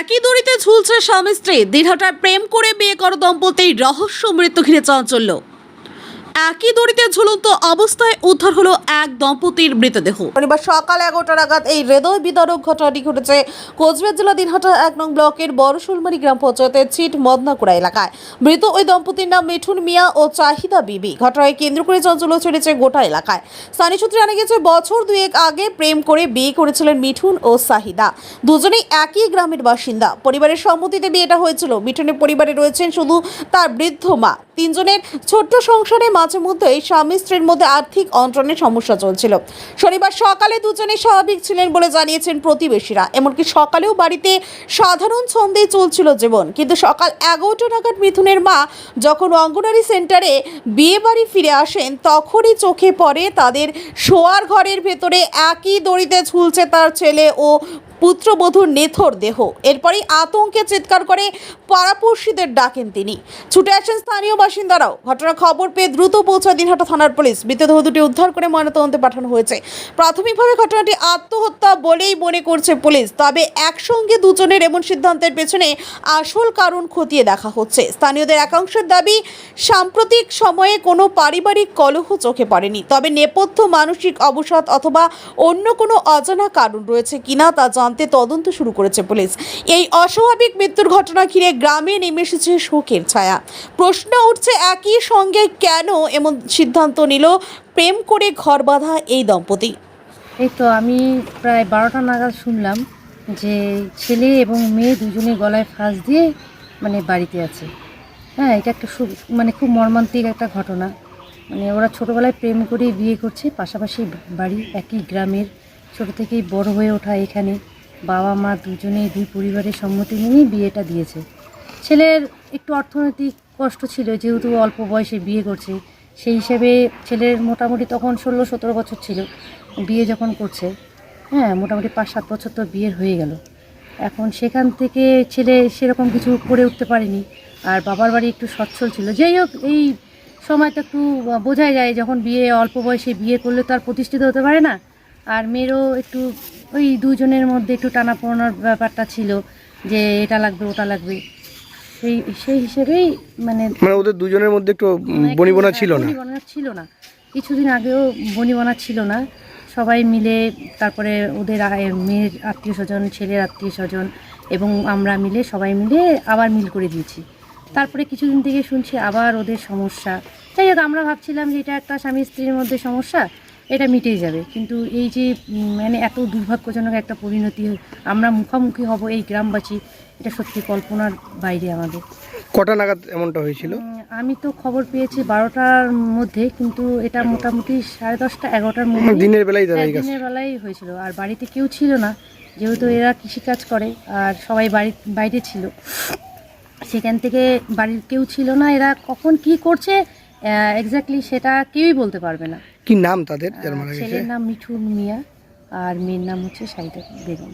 একই দড়িতে ঝুলছে স্বামী স্ত্রী। দিনহাটার প্রেম করে বিয়ে করা দম্পতির রহস্য মৃত্যু ঘিরে চাঞ্চল্য। একই দড়িতে ঝুলন্ত অবস্থায় উদ্ধার হলো এক দম্পতির মৃতদেহ। শনিবার সকাল এগারোটা নাগাদ এই হৃদয় বিদারক ঘটনাটি ঘটেছে কোচবিহার জেলা দিনহাটা এক নং ব্লকের বড় শোলমারি গ্রাম পঞ্চায়েতের ছিট মদনাকুড়া এলাকায়। মৃত ওই দম্পতির নাম মিঠুন মিয়া ও চাহিদা বিবি। ঘটনায় কেন্দ্র করে চাঞ্চল্য ছেড়েছে গোটা এলাকায়। স্থানীয় সূত্রে জানা গেছে বছর দুয়েক আগে প্রেম করে বিয়ে করেছিলেন মিঠুন ও সাহিদা দুজনেই একই গ্রামের বাসিন্দা। পরিবারের সম্মতিতে বিয়েটা হয়েছিল। মিঠুনের পরিবারে রয়েছেন শুধু তার বৃদ্ধ মা। তিনজনের ছোট্ট সংসারে মাঝে মধ্যে স্বামী স্ত্রীর মধ্যে আর্থিক অন্টনের সমস্যা চলছিল। শনিবার সকালে দুজনেই স্বাভাবিক ছিলেন বলে জানিয়েছেন প্রতিবেশীরা। এমনকি সকালেও বাড়িতে সাধারণ ছন্দেই চলছিল জীবন। কিন্তু সকাল এগারোটা নাগাদ মিথুনের মা যখন অঙ্গনারী সেন্টারে বিয়ে বাড়ি ফিরে আসেন, তখনই চোখে পড়ে তাদের শোয়ার ঘরের ভেতরে একই দড়িতে ঝুলছে তার ছেলে ও পুত্রবধূর নেথর দেহ। এরপরই আতঙ্কে চিৎকার করে পাড়াপড়শিদের ডাকেন তিনি। ছুটে আসেন স্থানীয় বাসিন্দারাও। ঘটনার খবর পেয়ে দ্রুত পৌঁছায় দিনহাটা থানার পুলিশ। মৃতদেহ দুটি উদ্ধার করে ময়নাতদন্তে পাঠানো হয়েছে। প্রাথমিকভাবে ঘটনাটি আত্মহত্যা বলেই মনে করছে পুলিশ। তবে একসঙ্গে দুজনের এমন সিদ্ধান্তের পেছনে আসল কারণ খতিয়ে দেখা হচ্ছে। স্থানীয়দের একাংশের দাবি, সাম্প্রতিক সময়ে কোনো পারিবারিক কলহ চোখে পড়েনি। তবে নেপথ্য মানসিক অবসাদ অথবা অন্য কোনো অজানা কারণ রয়েছে কিনা তা জানতে তদন্ত শুরু করেছে পুলিশ। এই অস্বাভাবিক মৃত্যুর ঘটনা ঘিরে গ্রামে নেমে এসেছে শোকের ছায়া। প্রশ্ন উঠছে একই সঙ্গে কেন এমন সিদ্ধান্ত নিল প্রেম করে ঘর বাঁধা এই দম্পতি। এই তো আমি প্রায় বারোটা নাগাদ শুনলাম যে ছেলে এবং মেয়ে দুজনে গলায় ফাঁস দিয়ে মানে বাড়িতে আছে। হ্যাঁ এটা একটা সু- মানে খুব মর্মান্তিক একটা ঘটনা। মানে ওরা ছোটোবেলায় প্রেম করে বিয়ে করছে, পাশাপাশি বাড়ি একই গ্রামের, ছোট থেকেই বড় হয়ে ওঠা এখানে। বাবা মা দুজনেই দুই পরিবারের সম্মতি নিয়েই বিয়েটা দিয়েছে। ছেলের একটু অর্থনৈতিক কষ্ট ছিল, যেহেতু অল্প বয়সে বিয়ে করছে, সেই হিসেবে ছেলের মোটামুটি তখন ষোলো সতেরো বছর ছিল, বিয়ে যখন করছে। হ্যাঁ মোটামুটি পাঁচ সাত বছর তো বিয়ের হয়ে গেল। এখন সেখান থেকে ছেলে সেরকম কিছু করে উঠতে পারেনি, আর বাবার বাড়ি একটু সচ্ছল ছিল। যাই হোক, এই সময়টা একটু বোঝাই যায়, যখন বিয়ে অল্প বয়সে বিয়ে করলে তো আর প্রতিষ্ঠিত হতে পারে না। আর মেয়েরও একটু ওই দুজনের মধ্যে একটু টানা পোড়ানোর ব্যাপারটা ছিল যে এটা লাগবে ওটা লাগবে। সেই সেই হিসেবেই মানে মানে ওদের দুজনের মধ্যে একটু বনিবনা ছিল না? বনিবনা ছিল না। কিছুদিন আগেও বনিবনা ছিল না। সবাই মিলে তারপরে ওদের মেয়ের আত্মীয় স্বজন ছেলের আত্মীয় স্বজন এবং আমরা মিলে সবাই মিলে আবার মিল করে দিয়েছি। তারপরে কিছুদিন থেকে শুনছি আবার ওদের সমস্যা। যাই হোক আমরা ভাবছিলাম যে এটা একটা স্বামী স্ত্রীর মধ্যে সমস্যা। এটা মিটেই যাবে। কিন্তু এই যে মানে এত দুর্ভাগ্যজনক একটা পরিণতি আমরা মুখোমুখি হব এই গ্রামবাসী এটা সত্যি কল্পনার বাইরে আমাদের। কটা নাগাদ এমনটা হয়েছিল? আমি তো খবর পেয়েছি বারোটার মধ্যে কিন্তু এটা মোটামুটি সাড়ে দশটা এগারোটার মধ্যে দিনের বেলায় দিনের বেলায় হয়েছিল। আর বাড়িতে কেউ ছিল না যেহেতু এরা কৃষিকাজ করে আর সবাই বাড়ি বাইরে ছিল। সেখান থেকে বাড়ির কেউ ছিল না এরা কখন কি করছে এক্স্যাক্টলি সেটা কেউই বলতে পারবে না। কি নাম তাদের? যার মারা গেছে? ছেলের নাম মিঠুন মিয়া আর মেয়ের নাম হচ্ছে সাইদা বেগম।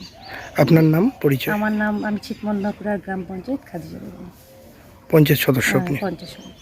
আপনার নাম পরিচয়? আমার নাম আমি ছিটমন্দাপুরার গ্রাম পঞ্চায়েত খাদিজা বেগম। পঞ্চায়েত সদস্য হ্যাঁ, আপনি? পঞ্চায়েত সমিতি।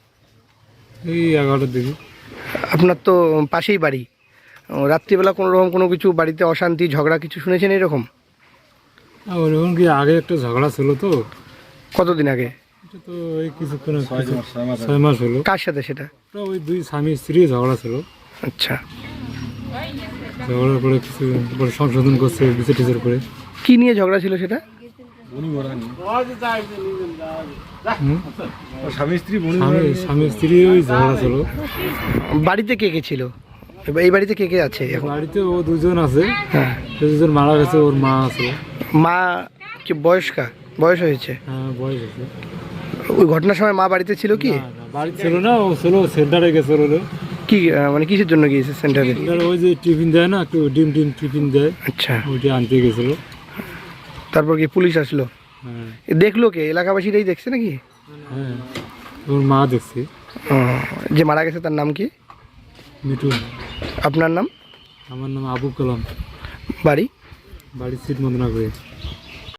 এই এগারোটার দিকে। আপনার তো পাশেই বাড়ি। রাত্রিবেলা কোনো রকম কোনো কিছু বাড়িতে অশান্তি ঝগড়া কিছু শুনেছেন এরকম? আর ওরকম কি আগে একটা ঝগড়া ছিল তো? কতদিন আগে? তো এই কিছুক্ষণ ছয় মাস হলো। কার সাথে সেটা? ওই দুই স্বামী স্ত্রী ঝগড়া ছিল। আচ্ছা। ঝগড়ার পরে কিছু সংশোধন করছে বিচার টিচার করে। কি নিয়ে ঝগড়া ছিল সেটা? স্বামী স্বামী স্ত্রী ওই ঝগড়া ছিল। বাড়িতে কে কে ছিল? এবার এই বাড়িতে কে কে আছে এখন? বাড়িতে ও দুজন আছে। হ্যাঁ। দুজন মারা গেছে ওর মা আছে। মা কি বয়স্কা? বয়স হয়েছে? হ্যাঁ বয়স আছে ওই ঘটনার সময় মা বাড়িতে ছিল কি? বাড়ি ছিল না ও ছিল সেন্টারে গেছিল কি মানে কিসের জন্য গিয়েছে সেন্টারে? সেন্টারে ওই যে টিফিন দেয় না একটু ডিম টিম টিফিন দেয়। আচ্ছা। ওইটা আনতে গেছিল। তারপর কি পুলিশ আসলো। হ্যাঁ। দেখল কে? এলাকাবাসীরাই দেখছে নাকি? হ্যাঁ। ওর মা দেখছে। যে মারা গেছে তার নাম কি? মিঠু। আপনার নাম? আমার নাম আবু কালাম। বাড়ি? বাড়ি সিট মন্দনা করে